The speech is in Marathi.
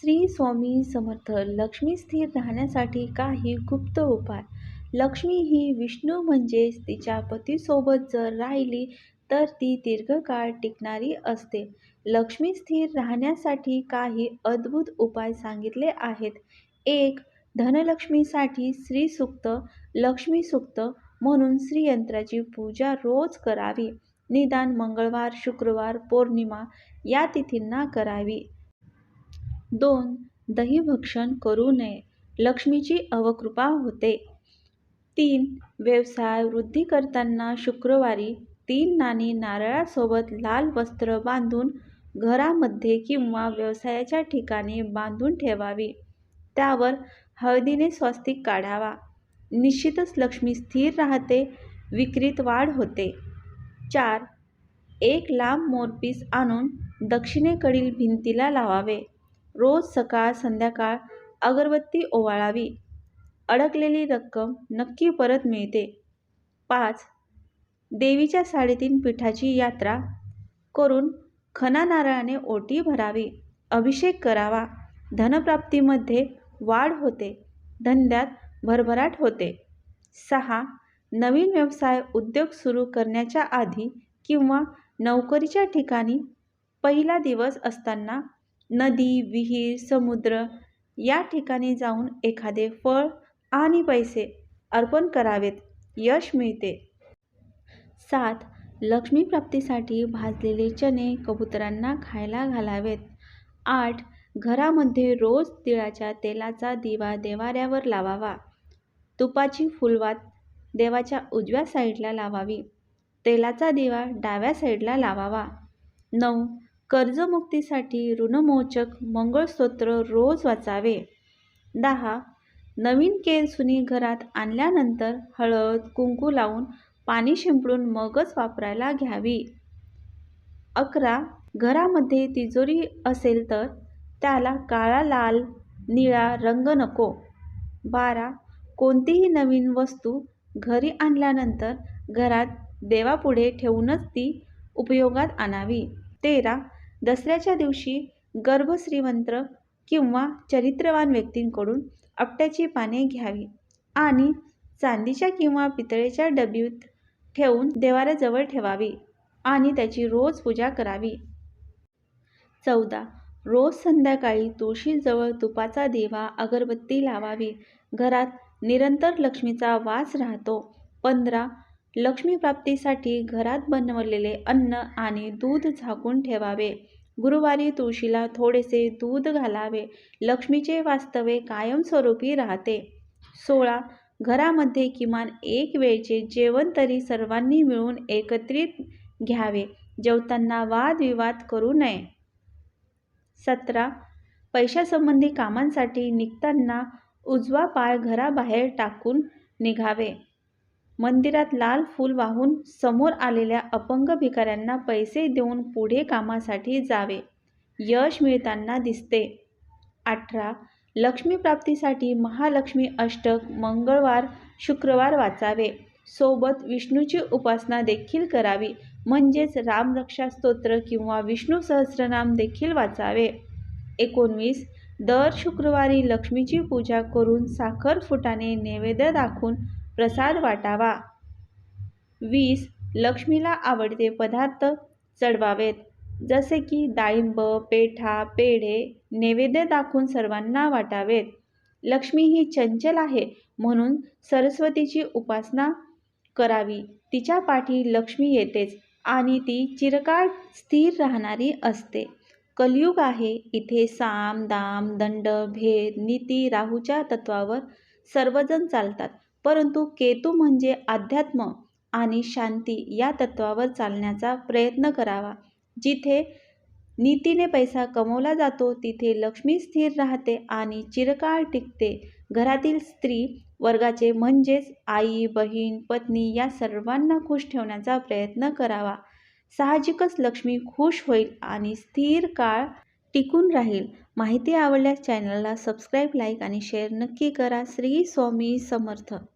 श्री स्वामी समर्थ लक्ष्मी स्थिर राहण्यासाठी काही गुप्त उपाय. लक्ष्मी ही विष्णू म्हणजेच तिच्या पतीसोबत जर राहिली तर ती दीर्घकाळ टिकणारी असते. लक्ष्मी स्थिर राहण्यासाठी काही अद्भुत उपाय सांगितले आहेत. एक धनलक्ष्मीसाठी श्रीसूक्त लक्ष्मीसूक्त म्हणून श्रीयंत्राची पूजा रोज करावी. निदान मंगळवार शुक्रवार पौर्णिमा या तिथींना करावी. दोन दहीभक्षण करू नये. लक्ष्मीची अवकृपा होते. तीन व्यवसाय वृद्धी करताना शुक्रवारी तीन नाणी नारळासोबत लाल वस्त्र बांधून घरामध्ये किंवा व्यवसायाच्या ठिकाणी बांधून ठेवावी. त्यावर हळदीने स्वस्तिक काढावा. निश्चितच लक्ष्मी स्थिर राहते विक्रीत वाढ होते. चार एक लांब मोरपीस आणून दक्षिणेकडील भिंतीला लावावे. रोज सकाळ संध्याकाळ अगरबत्ती ओवाळावी. अडकलेली रक्कम नक्की परत मिळते. पाच देवीच्या साडेतीन पीठाची यात्रा करून खना नारळाने ओटी भरावी. अभिषेक करावा. धनप्राप्तीमध्ये वाढ होते. धंद्यात भरभराट होते. सहा नवीन व्यवसाय उद्योग सुरू करण्याच्या आधी किंवा नोकरीच्या ठिकाणी पहिला दिवस असताना नदी विहीर समुद्र या ठिकाणी जाऊन एखादे फळ आणि पैसे अर्पण करावेत यश मिळते. सात लक्ष्मीप्राप्तीसाठी भाजलेले चणे कबुतरांना खायला घालावेत. आठ घरामध्ये रोज तिळाच्या तेलाचा दिवा देवाऱ्यावर लावावा. तुपाची फुलवात देवाच्या उजव्या साईडला लावावी. तेलाचा दिवा डाव्या साईडला लावावा. नऊ कर्जमुक्तीसाठी ऋणमोचक मंगळसूत्र रोज वाचावे. दहा. नवीन केर सुनी घरात आणल्यानंतर हळद कुंकू लावून पाणी शिंपडून मगच वापरायला घ्यावी. अकरा. घरामध्ये तिजोरी असेल तर त्याला काळा लाल निळा रंग नको. बारा. कोणतीही नवीन वस्तू घरी आणल्यानंतर घरात देवापुढे ठेवूनच ती उपयोगात आणावी. तेरा. दसऱ्याच्या दिवशी गर्भश्रीमंत्र किंवा चरित्रवान व्यक्तींकडून आपट्याची पाने घ्यावी आणि चांदीच्या किंवा पितळेच्या डबीत ठेवून देवाऱ्याजवळ ठेवावी आणि त्याची रोज पूजा करावी. चौदा. रोज संध्याकाळी तुळशीजवळ तुपाचा दिवा अगरबत्ती लावावी. घरात निरंतर लक्ष्मीचा वास राहतो. पंधरा. लक्ष्मीप्राप्तीसाठी घरात बनवलेले अन्न आणि दूध झाकून ठेवावे. गुरुवारी तुळशीला थोडेसे दूध घालावे. लक्ष्मीचे वास्तवे कायमस्वरूपी राहते. सोळा. घरामध्ये किमान एक वेळचे जेवण तरी सर्वांनी मिळून एकत्रित घ्यावे. जेवताना वादविवाद करू नये. सतरा. पैशासंबंधी कामांसाठी निघताना उजवा पाय घराबाहेर टाकून निघावे. मंदिरात लाल फूल वाहून समोर आलेल्या अपंग भिकाऱ्यांना पैसे देऊन पुढे कामासाठी जावे. यश मिळताना दिसते. अठरा. लक्ष्मीप्राप्तीसाठी महालक्ष्मी अष्टक मंगळवार शुक्रवार वाचावे. सोबत विष्णूची उपासना देखील करावी. म्हणजेच रामरक्षा स्तोत्र किंवा विष्णू सहस्रनाम देखील वाचावे. एकोणवीस. दर शुक्रवारी लक्ष्मीची पूजा करून साखर फुटाने नैवेद्य दाखवून प्रसाद वाटावा. वीस लक्ष्मीला आवडते पदार्थ चढवावेत. जसे की डाळिंब पेठा पेढे नैवेद्य दाखवून सर्वांना वाटावेत. लक्ष्मी ही चंचल आहे म्हणून सरस्वतीची उपासना करावी. तिच्या पाठी लक्ष्मी येतेच आणि ती चिरकाळ स्थिर राहणारी असते. कलयुग आहे. इथे साम दाम दंड भेद नीती राहूच्या तत्वावर सर्वजण चालतात. परंतु केतू म्हणजे अध्यात्म आणि शांती या तत्वावर चालण्याचा प्रयत्न करावा. जिथे नीतीने पैसा कमवला जातो तिथे लक्ष्मी स्थिर राहते आणि चिरकाळ टिकते. घरातील स्त्री वर्गाचे म्हणजेच आई बहीण पत्नी या सर्वांना खुश ठेवण्याचा प्रयत्न करावा. साहजिकच लक्ष्मी खुश होईल आणि स्थिर काळ टिकून राहील. माहिती आवडल्यास चॅनलला सबस्क्राईब लाईक आणि शेअर नक्की करा. श्री स्वामी समर्थ.